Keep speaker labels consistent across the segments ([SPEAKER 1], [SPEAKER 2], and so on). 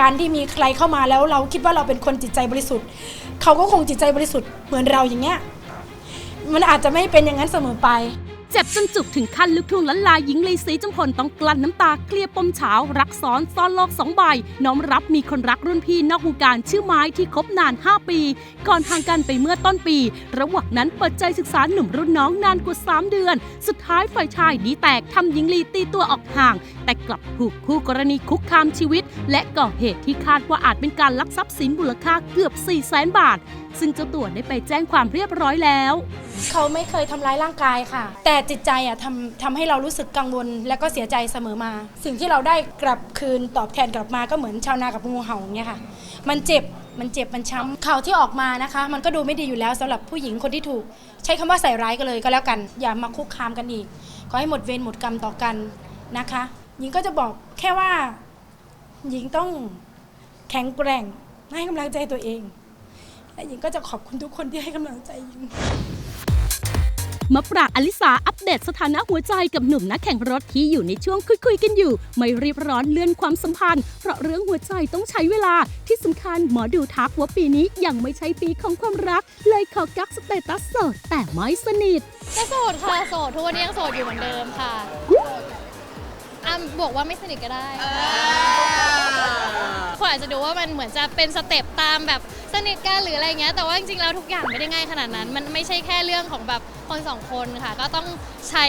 [SPEAKER 1] การที่มีใครเข้ามาแล้วเราคิดว่าเราเป็นคนจิตใจบริสุทธิ์ เขาก็คงจิตใจบริสุทธิ์เหมือนเราอย่างเงี้ยมันอาจจะไม่เป็นอย่างนั้นเสมอไป
[SPEAKER 2] เจ็บจนจุกถึงขั้นลูกทุ่งล้านลาหญิงลีศรีจุมพลต้องกลั้นน้ำตาเคลียร์ปมเฉารักซ้อนซ่อนโลกสองใบ น้อมรับมีคนรักรุ่นพี่นอกวงการชื่อไม้ที่คบนาน 5 ปี ก่อนทางกันไปเมื่อต้นปี ระหว่างนั้นเปิดใจศึกษาหนุ่มรุ่นน้องนานกว่า 3 เดือน สุดท้ายฝ่ายชายดีแตกทำหญิงลีตีตัวออกห่าง แต่กลับถูกคู่กรณีคุกคามชีวิต และก่อเหตุที่คาดว่าอาจเป็นการลักทรัพย์สินมูลค่าเกือบ 4 0 0แสนบาท ซึ่งเจ้าตัวได้ไปแจ้งความเรียบร้อยแล้ว
[SPEAKER 1] เขาไม่เคยทำร้ายร่างกายค่ะ แต่จิตใจอะทำทำให้เรารู้สึกกังวลและก็เสียใจเสมอมา สิ่งที่เราได้กลับคืนตอบแทนกลับมาก็เหมือนชาวนากับงูเห่าอย่างเงี้ยค่ะ มันเจ็บมันเจ็บมันช้ำข่าวที่ออกมานะคะ มันก็ดูไม่ดีอยู่แล้วสำหรับผู้หญิงคนที่ถูก ใช้คำว่าใส่ร้ายกันเลยก็แล้วกัน อย่ามาคุกคามกันอีกขอให้หมดเวรหมดกรรมต่อกันนะคะ หญิงก็จะบอกแค่ว่า หญิงต้องแข็งแกร่งให้กำลังใจตัวเอง และหญิงก็จะขอบคุณทุกคนที่ให้กำลังใจหญิง
[SPEAKER 2] มะปรางอลิสาอัปเดตสถานะหัวใจกับหนุ่มนักแข่งรถที่อยู่ในช่วงคุยๆกันอยู่ ไม่รีบร้อนเลื่อนความสัมพันธ์ เพราะเรื่องหัวใจต้องใช้เวลาที่สำคัญหมอดูทักว่าปีนี้ยังไม่ใช่ปีของความรัก เลยขอกักสเตตัสโสดแต่ไม่สนิท
[SPEAKER 3] ก็โสดค่ะโสดทุกวันนี้ยังโสดอยู่เหมือนเดิมค่ะ อะบวกว่าไม่สนิทก็ได้ คนอาจจะดูว่ามันเหมือนจะเป็นสเต็ปตามแบบสนิทกันหรืออะไรเงี้ย แต่ว่าจริงๆแล้วทุกอย่างไม่ได้ง่ายขนาดนั้น มันไม่ใช่แค่เรื่องของแบบคนสองคนค่ะ ก็ต้องใช้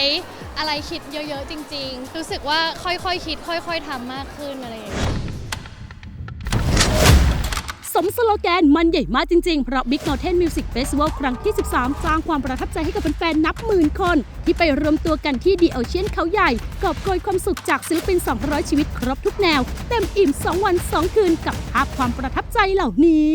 [SPEAKER 3] อะไรคิดเยอะๆจริง ๆ รู้สึกว่าค่อยๆคิด ค่อย ๆทำมากขึ้นอะไรอย่างเงี้ย
[SPEAKER 2] สมสโลแกนมันใหญ่มากจริงๆ เพราะ Big Mountain Music Festival ครั้งที่ 13 สร้างความประทับใจให้กับแฟนๆ นับหมื่นคน ที่ไปรวมตัวกันที่ The Ocean เขาใหญ่ กอบโกยความสุขจากศิลปิน 200 ชีวิตครบทุกแนว เต็มอิ่ม 2 วัน 2 คืนกับภาพความประทับใจเหล่านี้